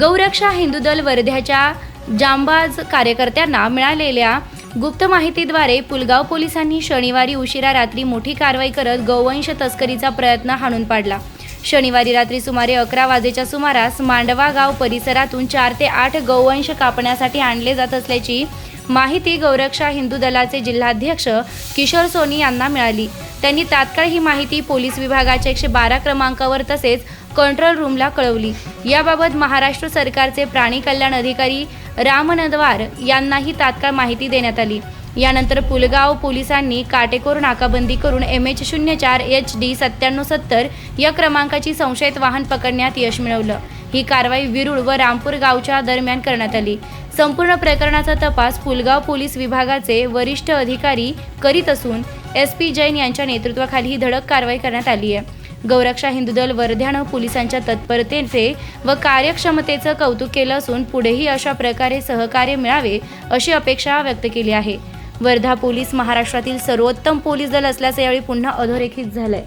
गौरक्षा हिंदू दल वर्ध्याच्या जांबाज कार्यकर्त्यांना मिळालेल्या गुप्त माहितीद्वारे पुलगाव पोलिसांनी शनिवारी उशिरा रात्री मोठी कारवाई करत गौवंश तस्करीचा प्रयत्न हाणून पाडला. शनिवारी रात्री सुमारे अकरा वाजेच्या सुमारास मांडवा गाव परिसरातून चार ते आठ गौवंश कापण्यासाठी आणले जात असल्याची माहिती गौरक्षा हिंदू दलाचे जिल्हाध्यक्ष किशोर सोनी यांना मिळाली. त्यांनी तात्काळ ही माहिती पोलीस विभागाच्या एकशे बारा क्रमांकावर तसेच कंट्रोल रूमला कळवली. याबाबत महाराष्ट्र सरकारचे प्राणी कल्याण अधिकारी राम नदवार यांनाही तात्काळ माहिती देण्यात आली. यानंतर पुलगाव पोलिसांनी काटेकोर नाकाबंदी करून एम एच शून्य चार एच डी सत्त्याण्णव सत्तर या क्रमांकाची संशयित वाहन पकडण्यात यश मिळवलं. ही कारवाई विरुळ व रामपूर गावच्या दरम्यान करण्यात आली. संपूर्ण प्रकरणाचा तपास पुलगाव पोलीस विभागाचे वरिष्ठ अधिकारी करीत असून एस पी जैन यांच्या नेतृत्वाखाली ही धडक कारवाई करण्यात आली आहे. गौरक्षा हिंदू दल वर्ध्यानं पोलिसांच्या तत्परतेचे व कार्यक्षमतेचं कौतुक केलं असून पुढेही अशा प्रकारे सहकार्य मिळावे अशी अपेक्षा व्यक्त केली आहे. वर्धा पोलीस महाराष्ट्रातील सर्वोत्तम पोलीस दल असल्याचं यावेळी पुन्हा अधोरेखित झालंय.